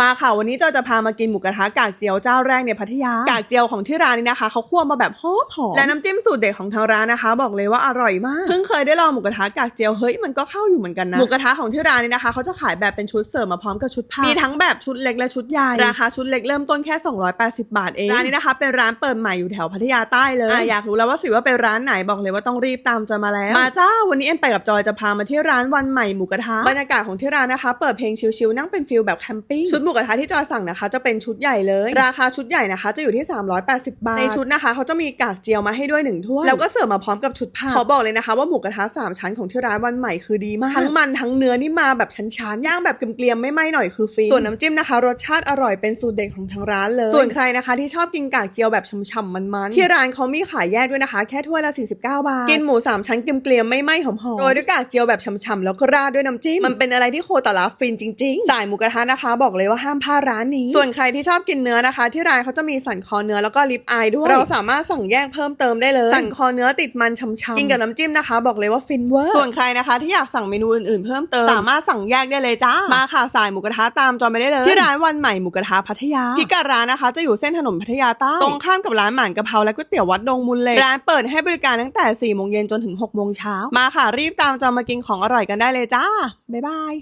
มาค่ะวันนี้จอยจะพามากินหมูกระทะกากเจียวเจ้าแรกในพัทยากากเจียวของที่ร้านนี้นะคะเขาคั่วมาแบบหอมหอมและน้ำจิ้มสูตรเด็ดของทางร้านนะคะ บอกเลยว่าอร่อยมากเพิ่งเคยได้ลองหมูกระทะกากเจียวเฮ้ยมันก็เข้าอยู่เหมือนกันนะหมูกระทะของที่ร้านนี้นะคะเขาจะขายแบบเป็นชุดเสิร์ฟมาพร้อมกับชุดผ้ามีทั้งแบบชุดเล็กและชุดใหญ่ราคาชุดเล็กเริ่มต้นแค่ 280 บาทเองร้านนี้นะคะเป็นร้านเปิดใหม่อยู่แถวพัทยาใต้เลยอะอยากรู้แล้วว่าสิว่าเป็นร้านไหนบอกเลยว่าต้องรีบตามจอยมาแล้วมาจ้าวันนี้เอ็มไปกับจอยจะพามาที่ร้านวันใหม่หมูกระทะบรรยากาศของที่ร้านนะคะ เปิดเพลงชิลๆนั่งเป็นฟิลแบบแคมปิ้งชุดหมูกระทะที่จอยสั่งนะคะ จะเป็นชุดใหญ่เลย ราคาชุดใหญ่นะคะ จะอยู่ที่ 380 บาท ในชุดนะคะ เขาจะมีกากเจียวมาให้ด้วยหนึ่งถ้วยแล้วก็เสิร์ฟมาพร้อมกับชุดผ้าขอบอกเลยนะคะ ว่าหมูกระทะสามชั้นของที่ร้านวันใหม่คือดีมาก ทั้งมันทั้งเนื้อนี่มาแบบชั้นๆย่างแบบเกรียมๆไม่ไหม้หน่อยคือฟินส่วนน้ำจิ้มนะคะ รสชาติอร่อยเป็นสูตรเด็ดของทางร้านเลย ส่วนใครนะคะ ที่ชอบกินกากเจียวแบบฉ่ำๆมันๆที่ร้านเขามีขายแยกด้วยนะคะ แค่ถ้วยละ49บาทกินหมูสามชั้นเกรียมๆไม่ไหม้หอมๆโรยด้วยกากเจียวแบบฉ่ำๆแล้วก็ราดด้วยน้ำจิ้มมันเป็นอะไรที่โคตรละฟินจริง ๆ สายหมูกระทะนะคะบอกเลยว่าห้ามพลาดร้านนี้ ส่วนใครที่ชอบกินเนื้อนะคะ ที่ร้านเขาจะมีสันคอเนื้อแล้วก็ลิปอายด้วย เราสามารถสั่งแยกเพิ่มเติมได้เลย สันคอเนื้อติดมันฉ่ำๆกินกับน้ำจิ้มนะคะ บอกเลยว่าฟินเวอร์ส่วนใครนะคะ ที่อยากสั่งเมนูอื่นๆเพิ่มเติมสามารถสั่งแยกได้เลยจ้ามาค่ะสายหมูกระทะตามจอไปได้เลย ที่ร้านวันใหม่หมูกระทะพัทยาพิกัดร้านนะคะ จะอยู่เส้นถนนพัทยาใต้ตรงข้ามกับร้านหม่านกะเพราและก๋วยเตี๋ยววัดดงมูลเลยร้านเปิดให้บริการตั้งแต่4โมงเย็นจนถึง6โมงเช้ามาค่ะรีบตามจอมากินของอร่อยกันได้เลยจ้าบ๊ายบาย